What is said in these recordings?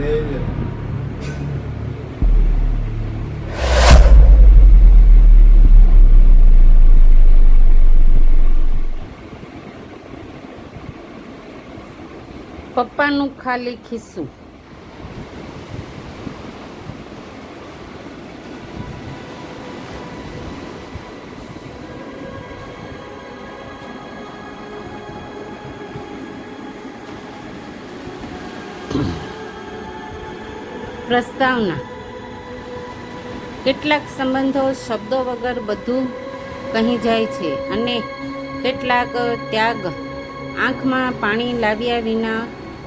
લેજે પપ્પાનું ખાલી ખિસ્સું પ્રસ્તાવના. કેટલાક સંબંધો શબ્દો વગર બધું કહી જાય છે અને કેટલાક ત્યાગ આંખમાં પાણી લાવ્યા વિના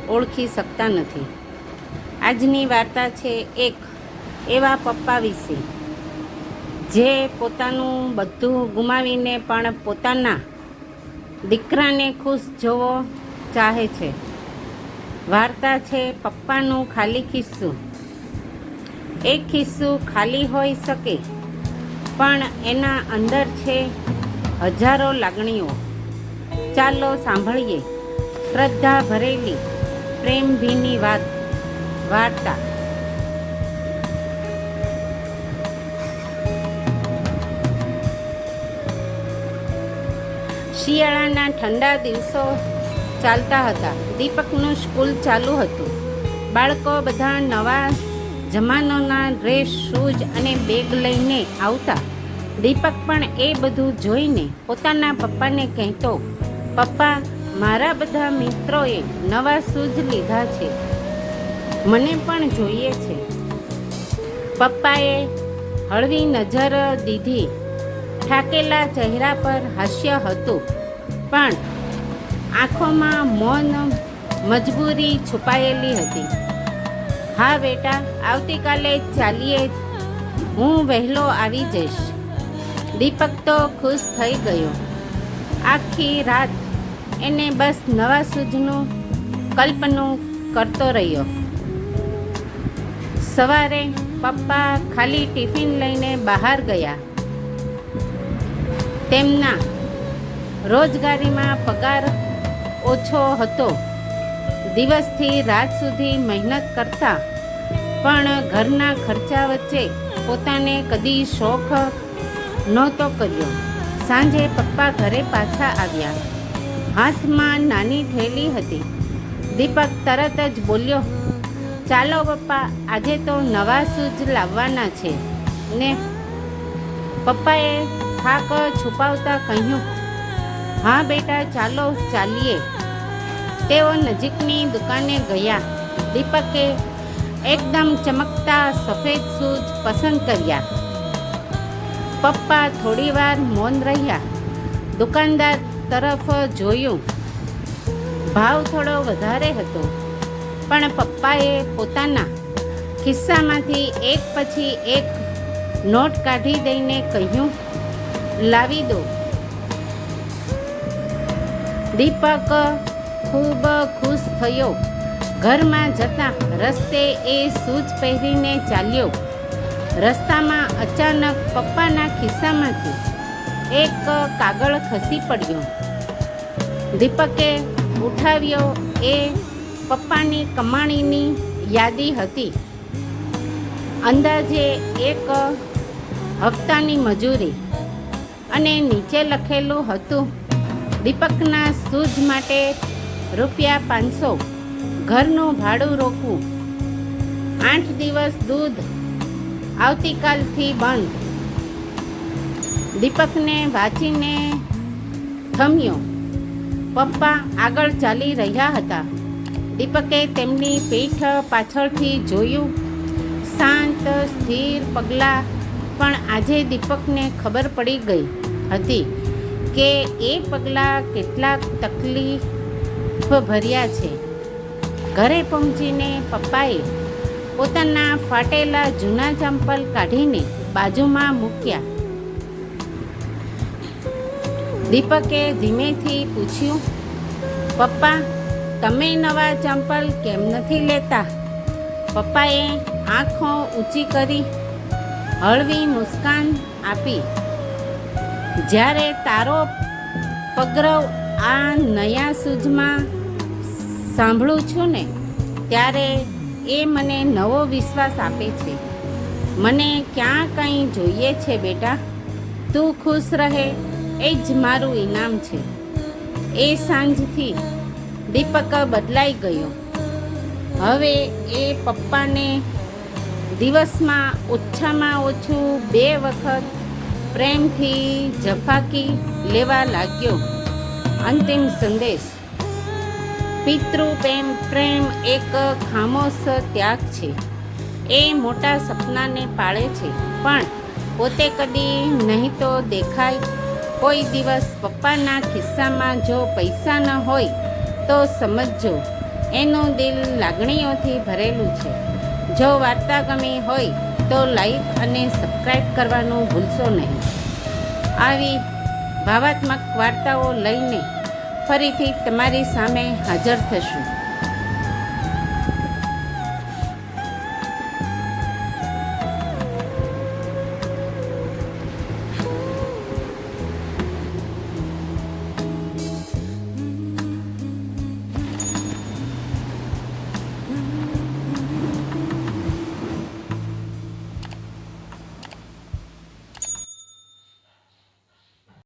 ઓળખી શકતા નથી. આજની વાર્તા છે એક એવા પપ્પા વિશે, જે પોતાનું બધું ગુમાવીને પણ પોતાના દીકરાને ખુશ જોવો ચાહે છે. વાર્તા છે પપ્પાનું ખાલી ખિસ્સું. એક ખિસ્સું ખાલી હોઈ શકે. પણ એના અંદર છે હજારો લાગણીઓ. ચાલો સાંભળીએ. શ્રદ્ધા ભરેલી પ્રેમ ભીની વાત, વાર્તા. શિયાળાના ઠંડા દિવસો ચાલતા હતા. દીપકનું સ્કૂલ ચાલુ હતું. બાળકો બધા નવા જમાનોના ડ્રેસ, શૂઝ અને બેગ લઈને આવતા. દીપક પણ એ બધું જોઈને પોતાના પપ્પાને કહેતો, પપ્પા, મારા બધા મિત્રોએ નવા શૂઝ લીધા છે. મને પણ જોઈએ છે. પપ્પાએ હળવી નજર દીધી. થાકેલા ચહેરા પર હાસ્ય હતું, પણ આંખોમાં મૌન મજબૂરી છુપાયેલી હતી. હા બેટા, આવતીકાલે ચાલીએ. હું વહેલો આવી જઈશ. દીપક તો ખુશ થઈ ગયો. આખી રાત એને બસ નવા સૂજનું કલ્પનું કરતો રહ્યો. સવારે પપ્પા ખાલી ટિફિન લઈને બહાર ગયા. તેમના રોજગારીમાં પગાર ઓછો હતો. દિવસથી રાત સુધી મહેનત કરતા, પણ ઘરના ખર્ચા વચ્ચે પોતાને કદી શોખ નહોતો કર્યો. સાંજે પપ્પા ઘરે પાછા આવ્યા. હાથમાં નાની થેલી હતી. દીપક તરત જ બોલ્યો, ચાલો પપ્પા, આજે તો નવા સૂજ લાવવાના છે. ને પપ્પાએ થાક છુપાવતા કહ્યું, હા બેટા, ચાલો, ચાલીએ. તેઓ નજીકની દુકાને ગયા. દીપકે એકદમ ચમકતા સફેદ શૂઝ પસંદ કર્યા. પપ્પા થોડીવાર મૌન રહ્યા. દુકાનદાર તરફ જોયું. ભાવ થોડો વધારે હતો, પણ પપ્પાએ પોતાના ખિસ્સામાંથી એક પછી એક નોટ કાઢી દઈને કહ્યું, લાવી દો. દીપક ખૂબ ખુશ થયો. ઘરમાં જતા રસ્તે એ શૂઝ પહેરીને ચાલ્યો. રસ્તામાં અચાનક પપ્પાના ખિસ્સામાંથી એક કાગળ ખસી પડ્યો. દીપકે ઉઠાવ્યો એ પપ્પાની કમાણીની યાદી હતી. અંદાજે એક હપ્તાની મજૂરી અને નીચે લખેલું હતું, દીપકના શૂઝ માટે રૂપિયા પાંચસો. ઘરનું ભાડું રોકવું. આઠ દિવસ દૂધ આવતીકાલથી બંધ. દીપકને વાંચીને થમ્યો. પપ્પા આગળ ચાલી રહ્યા હતા. દીપકે તેમની પીઠ પાછળથી જોયું. શાંત, સ્થિર પગલાં, પણ આજે દીપકને ખબર પડી ગઈ હતી કે એ પગલાં કેટલાક તકલીફ ભર્યા છે. ઘરે પહોંચીને પપ્પાએ પોતાના ફાટેલા જૂના ચંપલ કાઢીને બાજુમાં મૂક્યા. દીપકે ધીમેથી પૂછ્યું, પપ્પા, તમે નવા ચંપલ કેમ નથી લેતા? પપ્પાએ આંખો ઊંચી કરી હળવી મુસ્કાન આપી. જ્યારે તારો પગરવ આ નયા સૂઝમાં સાંભળું છું ને, ત્યારે એ મને નવો વિશ્વાસ આપે છે. મને ક્યાં કંઈ જોઈએ છે બેટા? તું ખુશ રહે, એ જ મારું ઇનામ છે. એ સાંજથી દીપક બદલાઈ ગયો. હવે એ પપ્પાને દિવસમાં ઓછામાં ઓછું બે વખત પ્રેમથી જફાકી લેવા લાગ્યો. અંતિમ સંદેશ. પિતૃ પ્રેમ પ્રેમ એક ખામોશ ત્યાગ છે. એ મોટા સપનાને પાળે છે. પણ પોતે કદી નહીં તો દેખાય. કોઈ દિવસ પપ્પાના ખિસ્સામાં જો પૈસા ન હોય, તો સમજજો, એનું દિલ લાગણીઓથી ભરેલું છે. જો વાર્તા ગમી હોય, તો લાઈક અને સબસ્ક્રાઈબ કરવાનું ભૂલશો નહીં. આવી ભાવાત્મક વાર્તાઓ લઈને ફરીથી તમારી સામે હાજર થશું.